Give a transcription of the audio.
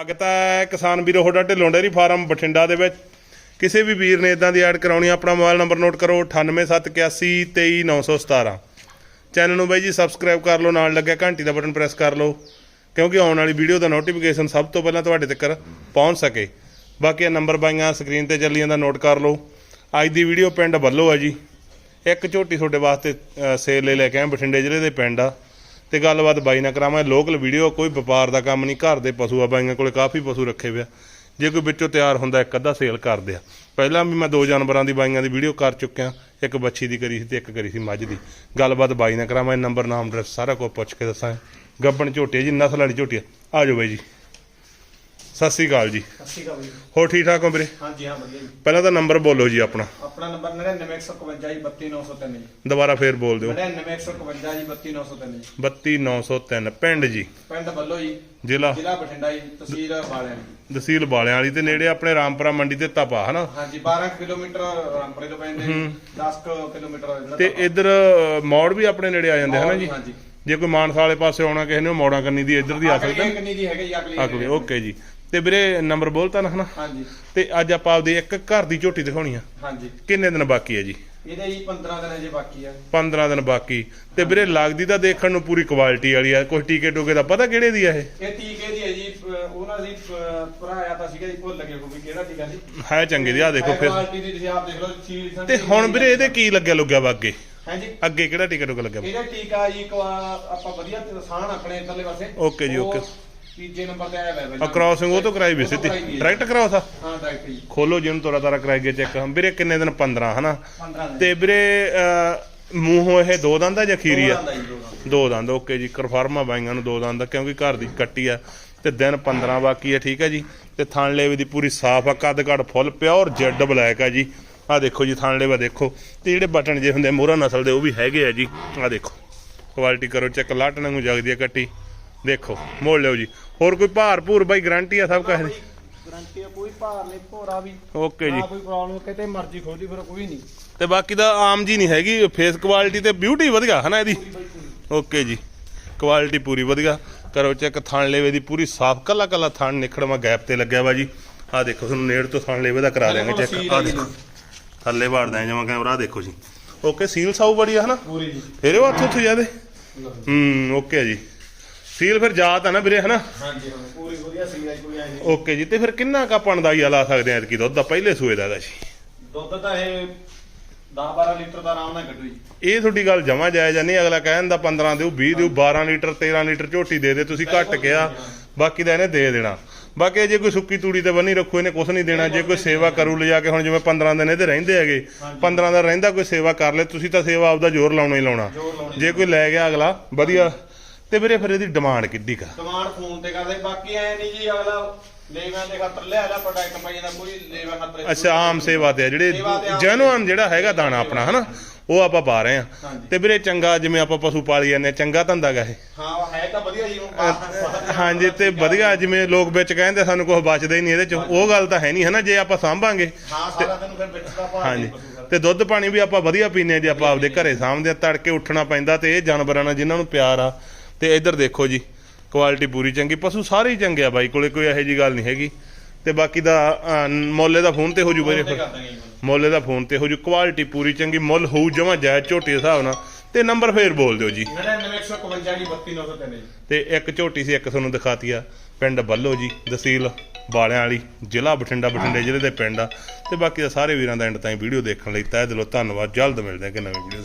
ਸਵਾਗਤ ਹੈ ਕਿਸਾਨ ਵੀਰੋ, ਤੁਹਾਡਾ ਢਿੱਲੋਂ ਡੇਅਰੀ ਫਾਰਮ ਬਠਿੰਡਾ ਦੇ ਵਿੱਚ। ਕਿਸੇ ਵੀ ਵੀਰ ਨੇ ਇਦਾਂ ਦੀ ਐਡ ਕਰਾਉਣੀ ਆਪਣਾ ਮੋਬਾਈਲ ਨੰਬਰ ਨੋਟ ਕਰੋ 9871823917 ਚੈਨਲ ਨੂੰ ਬਾਈ ਜੀ ਸਬਸਕ੍ਰਾਈਬ ਕਰ ਲਓ, ਨਾਲ ਲੱਗਿਆ ਘੰਟੀ ਦਾ ਬਟਨ ਪ੍ਰੈਸ ਕਰ ਲਓ, ਕਿਉਂਕਿ ਆਉਣ ਵਾਲੀ ਵੀਡੀਓ ਦਾ ਨੋਟੀਫਿਕੇਸ਼ਨ ਸਭ ਤੋਂ ਪਹਿਲਾਂ ਤੁਹਾਡੇ ਤੱਕ ਪਹੁੰਚ ਸਕੇ। ਬਾਕੀ ਇਹ ਨੰਬਰ ਬਾਈਆਂ ਸਕਰੀਨ ਤੇ ਚੱਲੀ ਜਾਂਦਾ ਨੋਟ ਕਰ ਲਓ। ਅੱਜ ਦੀ ਵੀਡੀਓ ਪਿੰਡ ਵੱਲੋਂ ਆ ਜੀ। ਇੱਕ ਝੋਟੀ ਤੁਹਾਡੇ ਵਾਸਤੇ ਸੇਲ ਲਈ ਲੈ ਕੇ ਆਏ ਬਠਿੰਡੇ ਜ਼ਿਲ੍ਹੇ ਦੇ ਪਿੰਡ ਆ। ਤੇ ਗੱਲਬਾਤ ਬਾਈ ਨਾਲ ਕਰਾਵਾਂ ਲੋਕਲ ਵੀਡੀਓ ਕੋਈ ਵਪਾਰ ਦਾ ਕੰਮ ਨਹੀਂ। ਘਰ ਦੇ ਪਸ਼ੂ ਆ ਬਾਈਆਂ ਕੋਲੇ ਕਾਫੀ ਪਸ਼ੂ ਰੱਖੇ ਹੋਏ ਜੇ ਕੋਈ ਵਿੱਚੋਂ ਤਿਆਰ ਹੁੰਦਾ, ਇੱਕ ਅੱਧਾ ਸੇਲ ਕਰਦੇ ਆ। ਪਹਿਲਾਂ ਵੀ ਮੈਂ ਦੋ ਜਾਨਵਰਾਂ ਦੀ ਬਾਈਆਂ ਦੀ ਵੀਡੀਓ ਕਰ ਚੁੱਕਿਆ। ਇੱਕ ਬੱਚੀ ਦੀ ਕਰੀ ਸੀ ਤੇ ਇੱਕ ਕਰੀ ਸੀ ਮੱਝ ਦੀ। ਗੱਲਬਾਤ ਬਾਈ ਨਾਲ ਕਰਾਵਾਂ ਨੰਬਰ ਨਾਮ ਐਡਰੈਸ ਸਾਰਾ ਕੁਝ ਪੁੱਛ ਕੇ ਦੱਸਾਂ ਗੱਬਣ ਝੋਟੀ ਜੀ, ਨਸਲ ਵਾਲੀ ਝੋਟੀ ਆ ਜਾਓ ਬਾਈ ਜੀ। ਸਤਿ ਸ੍ਰੀ ਅਕਾਲ ਜੀ। ਸਤਿ ਸ਼੍ਰੀ ਅਕਾਲ ਜੀ। ਹੋਰ ਠੀਕ ਠਾਕ ਹੋ ਵੀਰੇ? ਹਾਂਜੀ ਹਾਂ ਵਧੀਆ ਜੀ। ਪਹਿਲਾਂ ਤਾਂ ਨੰਬਰ ਬੋਲੋ ਜੀ ਆਪਣਾ। ਆਪਣਾ ਨੰਬਰ 99151 ਜੀ 32903 ਜੀ। ਦੁਬਾਰਾ ਫੇਰ ਬੋਲ ਦਿਓ। 99151 ਜੀ 32903 ਜੀ। 32903 ਪਿੰਡ ਜੀ। ਪਿੰਡ ਬੱਲੋ ਜੀ। ਜ਼ਿਲ੍ਹਾ। ਜ਼ਿਲ੍ਹਾ ਬਠਿੰਡਾ ਜੀ ਤਹਿਸੀਲ ਬਾਲਿਆਂ ਜੀ ਤਹਿਸੀਲ ਬਾਲਿਆਂ ਵਾਲੀ ਤੇ ਨੇੜੇ ਆਪਣੇ ਰਾਮਪੁਰਾ ਮੰਡੀ ਤੇ ਤਪਾ ਹਨਾ? ਹਾਂਜੀ 12 ਕਿਲੋਮੀਟਰ ਰਾਮਪੁਰੇ ਤੋਂ ਪੈਂਦੇ 10 ਕਿਲੋਮੀਟਰ ਤੇ। ਇੱਧਰ ਮੋੜ ਵੀ ਆਪਣੇ ਨੇੜੇ ਆ ਜਾਂਦੇ ਹਨਾ ਜੀ? ਹਾਂਜੀ। ਜੇ ਕੋਈ ਮਾਨਸਾ ਵਾਲੇ ਪਾਸੇ ਆਉਣਾ ਕਿਸੇ ਨੇ ਮੋੜਾਂ ਕੰਨੀ ਦੀ ਇੱਧਰ ਦੀ ਆ ਅਗਲੀ ਸਕਦਾ। ਕਿੰਨੀ ਦੀ ਹੈਗੀ ਜੀ ਅਗਲੀ ਅਗਲੇ ਓਕੇ ਜੀ। ਤੇ ਵੀਰੇ ਨੰਬਰ ਬੋਲਤਾ ਨਾ ਹਨਾ ਹਾਂਜੀ। ਤੇ ਅੱਜ ਆਪਾਂ ਆਪਦੀ ਇੱਕ ਘਰ ਦੀ ਝੋਟੀ ਦਿਖਾਉਣੀ ਆ। ਹਾਂਜੀ। ਕਿੰਨੇ ਦਿਨ ਬਾਕੀ ਹੈ ਜੀ? ਇਹਦੇ ਜੀ 15 ਦਿਨ ਹਜੇ ਬਾਕੀ ਆ। 15 ਦਿਨ ਬਾਕੀ। ਤੇ ਵੀਰੇ ਲੱਗਦੀ ਤਾਂ ਦੇਖਣ ਨੂੰ ਪੂਰੀ ਕੁਆਲਿਟੀ ਵਾਲੀ ਆ। ਕੋਈ ਟੀਕੇ ਟੂਕੇ ਦਾ ਪਤਾ ਕਿਹੜੇ ਦੀ ਆ ਇਹ? ਇਹ ਟੀਕੇ ਦੀ ਹੈ ਜੀ ਉਹਨਾਂ ਦੀ ਅਹ ਭਰਾ ਆਇਆ ਤਾਂ ਸੀਗਾ ਜੀ ਭੁੱਲ ਲੱਗੇ ਕੋਈ ਕਿਹੜਾ ਟੀਕਾ ਸੀ। ਹੈ ਚੰਗੇ ਦੀ ਆ ਦੇਖੋ ਫਿਰ। ਕੁਆਲਿਟੀ ਦੀ ਤੁਸੀਂ ਆਪ ਦੇਖ ਲਓ ਚੀਜ਼ ਤੇ ਹੁਣ ਵੀਰੇ ਇਹਦੇ ਕੀ ਲੱਗਿਆ ਲੁੱਗਿਆ ਵਾ ਅੱਗੇ? ਹਾਂਜੀ ਅੱਗੇ ਕਿਹੜਾ ਟੀਕਾ ਟੂਕਾ ਲੱਗਿਆ? ਇਹਦਾ ਟੀਕਾ ਜੀ ਆਪਾਂ ਵਧੀਆ ਤਸਾਨ ਆਪਣੇ ਇਧਰਲੇ ਪਾਸੇ। ਓਕੇ ਜੀ, ਓਕੇ। ਤੀਜੇ ਨੰਬਰ ਤੇ ਆਇਆ ਹੋਇਆ ਆ ਕ੍ਰਾਸਿੰਗ ਉਹ ਤੋਂ ਕਰਾਈ ਵੀ ਸਿੱਧੀ। ਡਾਇਰੈਕਟ ਕਰਾਉ ਸਾ ਹਾਂ। ਡਾਇਰੈਕਟ ਜੀ। ਖੋਲੋ ਜਿਹਨੂੰ ਤੋਰਾ ਤਾਰਾ ਕਰਾਈ ਗਿਆ ਚੈੱਕ ਵੀਰੇ ਕਿੰਨੇ ਦਿਨ? 15 ਹਨਾ? 15 ਦਿਨ। ਤੇ ਵੀਰੇ ਮੂੰਹੋਂ ਇਹ ਦੋ ਦੰਦ ਆ ਜਾਂ ਖੀਰੀ ਆ? ਦੋ ਦੰਦ ਓਕੇ ਜੀ ਕਰਫਰਮਾ ਬਾਈਆਂ ਨੂੰ ਦੋ ਦੰਦ ਆ, ਕਿਉਂਕਿ ਘਰ ਦੀ ਕੱਟੀ ਆ। ਤੇ ਦਿਨ 15 ਬਾਕੀ ਆ ਠੀਕ ਹੈ ਜੀ। ਤੇ ਥਣ ਲੇਵੇ ਦੀ ਪੂਰੀ ਸਾਫ਼ ਆ ਕੱਦ ਕੱਦ ਫੁੱਲ ਪਿਓਰ ਜੈਡ ਬਲੈਕ ਆ ਜੀ। ਆ ਦੇਖੋ ਜੀ ਥਣ ਲੇਵਾ ਦੇਖੋ। ਤੇ ਜਿਹੜੇ ਬਟਨ ਜੇ ਹੁੰਦੇ ਮੋਹਰਾ ਨਸਲ ਦੇ ਉਹ ਵੀ ਹੈਗੇ ਆ ਜੀ। ਆ ਦੇਖੋ। ਕੁਆਲਿਟੀ ਕਰੋ ਚੈੱਕ ਲੱਟ ਵਾਂਗੂ ਜਗਦੀ ਆ ਕੱਟੀ। ਦੇਖੋ ਮੋੜ ਲਿਓ ਜੀ। ਹੋਰ ਕੋਈ ਭਾਰ ਭੂਰ ਬਾਈ ਗਾਰੰਟੀ ਆ ਸਭ ਕਾਹਦੀ ਗਰੰਟੀ ਆ ਕੋਈ ਭਾਰ ਨਹੀਂ ਭੋਰਾ ਵੀ। ਓਕੇ ਜੀ। ਕੋਈ ਪ੍ਰੋਬਲਮ ਕਿਤੇ ਮਰਜ਼ੀ ਖੋਲੀ ਫਿਰ ਕੋਈ ਨਹੀਂ। ਤੇ ਬਾਕੀ ਦਾ ਆਮ ਜੀ ਨਹੀਂ ਹੈਗੀ। ਫੇਸ ਕੁਆਲਿਟੀ ਤੇ ਬਿਊਟੀ ਵਧੀਆ ਹਨਾ ਇਹਦੀ? ਓਕੇ ਜੀ। ਕੁਆਲਿਟੀ ਪੂਰੀ ਵਧੀਆ। ਕਰੋ ਚੈੱਕ ਥਣ ਲੇਵੇ ਦੀ ਪੂਰੀ ਸਾਫ਼ ਕੱਲਾ ਕੱਲਾ ਥਣ ਨਿਖੜਵਾ ਗੈਪ ਤੇ ਲੱਗਿਆ ਵਾ ਜੀ। ਆ ਦੇਖੋ ਤੁਹਾਨੂੰ ਨੇੜ ਤੋਂ ਥਣ ਲੇਵੇ ਦਾ ਕਰਾ ਦਿਆਂਗੇ ਚੈੱਕ ਆ ਦੇਖੋ। ਥੱਲੇ ਵਾੜਦਾ ਜਮਾ ਕੈਮਰਾ ਦੇਖੋ ਜੀ। ਓਕੇ ਸੀਲ ਸਾਊ ਬੜੀ ਆ ਹਨਾ? ਪੂਰੀ ਜੀ। ਫੇਰੇ ਉਹ ਹੱਥ ਉੱਥੇ ਜਾਦੇ ਹੂੰ ਓਕੇ ਜੀ। ਸੀਲ ਫਿਰ ਜਾਤ ਆ ਨਾ ਵੀਰੇ ਹਨਾ? ਹਾਂਜੀ ਹਾਂ ਪੂਰੀ ਵਧੀਆ ਸੀ ਕੋਈ ਆਈ ਨਹੀਂ ਓਕੇ ਜੀ ਤੇ ਫਿਰ ਕਿੰਨਾ ਕੁ ਆਪਾਂ ਅੰਦਾਜ਼ਾ ਲਾ ਸਕਦੇ ਆ ਐਤਕੀ ਦੁੱਧ ਦਾ? ਪਹਿਲੇ ਸੂਏ ਦਾ ਹੈਗਾ ਜੀ। ਦੁੱਧ ਤਾਂ ਇਹ 10 12 ਲੀਟਰ ਦਾ ਆਰਾਮ ਨਾਲ ਕੱਢੂ ਜੀ। ਇਹ ਤੁਹਾਡੀ ਗੱਲ ਜਮਾ ਜਾਇਜ਼ ਆ ਨਹੀਂ ਅਗਲਾ ਕਹਿੰਦਾ 15 ਦਿਓ 20 ਦਿਓ 12 ਲੀਟਰ 13 ਲੀਟਰ ਝੋਟੀ ਦੇ ਦੇ ਤੁਸੀਂ ਘੱਟ ਗਿਆ ਬਾਕੀ ਦਾ ਇਹਨੇ ਦੇ ਦੇਣਾ। ਬਾਕੀ ਜੇ ਕੋਈ ਸੁੱਕੀ ਤੂੜੀ ਤੇ ਬੰਨੀ ਰੱਖੋ ਇਹਨੇ ਕੁਝ ਨਹੀਂ ਦੇਣਾ। ਜੇ ਕੋਈ ਸੇਵਾ ਕਰੂ ਲਿਜਾ ਕੇ ਹੁਣ ਜਿਵੇਂ 15 ਦਿਨ ਇਹਦੇ ਰਹਿੰਦੇ ਹੈਗੇ 15 ਦਿਨ ਰਹਿੰਦਾ ਕੋਈ ਸੇਵਾ ਕਰ ਲੈ ਤੁਸੀਂ ਤਾਂ ਸੇਵਾ ਆਪਦਾ ਜ਼ੋਰ ਲਾਉਣਾ ਹੀ ਲਾਉਣੀ। ਜੇ ਕੋਈ ਲੈ ਗਿਆ ਅਗਲਾ ਵਧੀਆ। ਤੇ ਵੀਰੇ ਫਿਰ ਇਹਦੀ ਡਿਮਾਂਡ ਕਿੱਡੀ ਕਾ ਕਮਾਂਡ ਫੋਨ ਤੇ ਕਰਦੇ ਬਾਕੀ ਐ ਨਹੀਂ ਜੀ ਅਗਲਾ ਲੇਵਿਆਂ ਦੇ ਖਾਤਰ ਲੈ ਪ੍ਰੋਡਕਟ ਪਈ ਜਾਂਦਾ ਕੋਈ ਲੇਵਾ ਖਾਤਰ ਅੱਛਾ ਆਮ ਸੇਵਾ ਤੇ ਆ ਜਿਹੜੇ ਜੈਨੂਅਨ ਜਿਹੜਾ ਹੈਗਾ ਦਾਣਾ ਆਪਣਾ ਹਨਾ? ਉਹ ਆਪਾਂ ਪਾ ਰਹੇ ਆ। ਤੇ ਵੀਰੇ ਚੰਗਾ ਜਿਵੇਂ ਆਪਾਂ ਪਸ਼ੂ ਪਾਲੀ ਜਾਂਦੇ ਚੰਗਾ ਧੰਦਾ ਗਾ ਇਹ। ਹਾਂ ਹੈ ਤਾਂ ਵਧੀਆ ਜੀ ਹਾਂਜੀ ਤੇ ਵਧੀਆ ਜਿਵੇਂ ਲੋਕ ਵਿੱਚ ਕਹਿੰਦੇ ਸਾਨੂੰ ਕੁਝ ਬਚਦਾ ਹੀ ਨਹੀਂ ਇਹਦੇ ਚ। ਉਹ ਗੱਲ ਤਾਂ ਹੈ ਨਹੀਂ ਹੈ ਨਾ ਜੇ ਆਪਾਂ ਸਾਂਭਾਂਗੇ ਦਾ ਹਾਂਜੀ। ਤੇ ਦੁੱਧ ਪਾਣੀ ਵੀ ਆਪਾਂ ਵਧੀਆ ਪੀਨੇ ਆ ਜੇ ਆਪਾਂ ਆਪਦੇ ਘਰੇ ਸਾਂਭਦੇ ਆ ਤੜਕੇ ਉੱਠਣਾ ਪੈਂਦਾ ਤੇ ਇਹ ਜਾਨਵਰਾਂ ਨਾਲ ਜਿਨ੍ਹਾਂ ਨੂੰ ਪਿਆਰ ਆ ਤੇ ਇੱਧਰ ਦੇਖੋ ਜੀ ਕੁਆਲਿਟੀ ਪੂਰੀ ਚੰਗੀ ਪਸ਼ੂ ਸਾਰੇ ਹੀ ਚੰਗੇ ਆ ਬਾਈ ਕੋਲੇ ਕੋਈ ਇਹੋ ਜੀ ਗੱਲ ਨਹੀਂ ਹੈਗੀ। ਤੇ ਬਾਕੀ ਦਾ ਮੁੱਲ ਦਾ ਫੋਨ ਤੇ ਹੋ ਜੂ ਵੀਰੇ ਤੇ ਫਿਰ। ਕਰ ਦਾਂਗੇ ਜੀ। ਮੁੱਲ। ਦਾ ਫੋਨ ਤੇ ਹੋ ਜੂ ਕੁਆਲਿਟੀ ਪੂਰੀ ਚੰਗੀ ਮੁੱਲ ਹੋਊ ਜਮਾ ਜਾਇਜ਼ ਝੋਟੀ ਦੇ ਹਿਸਾਬ ਨਾਲ। ਤੇ ਨੰਬਰ ਫੇਰ ਬੋਲ ਦਿਓ ਜੀ। 99151 ਜੀ 32903 ਜੀ। ਤੇ ਇੱਕ ਝੋਟੀ ਸੀ ਇੱਕ ਤੁਹਾਨੂੰ ਦਿਖਾਤੀ ਆ ਪਿੰਡ ਬੱਲੋ ਜੀ ਤਹਿਸੀਲ ਬਾਲਿਆਂ ਵਾਲੀ ਜ਼ਿਲ੍ਹਾ ਬਠਿੰਡਾ ਬਠਿੰਡੇ ਜ਼ਿਲ੍ਹੇ ਦੇ ਪਿੰਡ ਆ। ਤੇ ਬਾਕੀ ਦਾ ਸਾਰੇ ਵੀਰਾਂ ਦਾ ਐਂਡ ਤਾਈਂ ਵੀਡੀਓ ਦੇਖਣ ਲਈ ਤਹਿ ਦਿਲੋਂ ਧੰਨਵਾਦ ਜਲਦ ਮਿਲਦੇ ਹਾਂ ਕਿ ਨਵੀਂ ਵੀਡੀਓ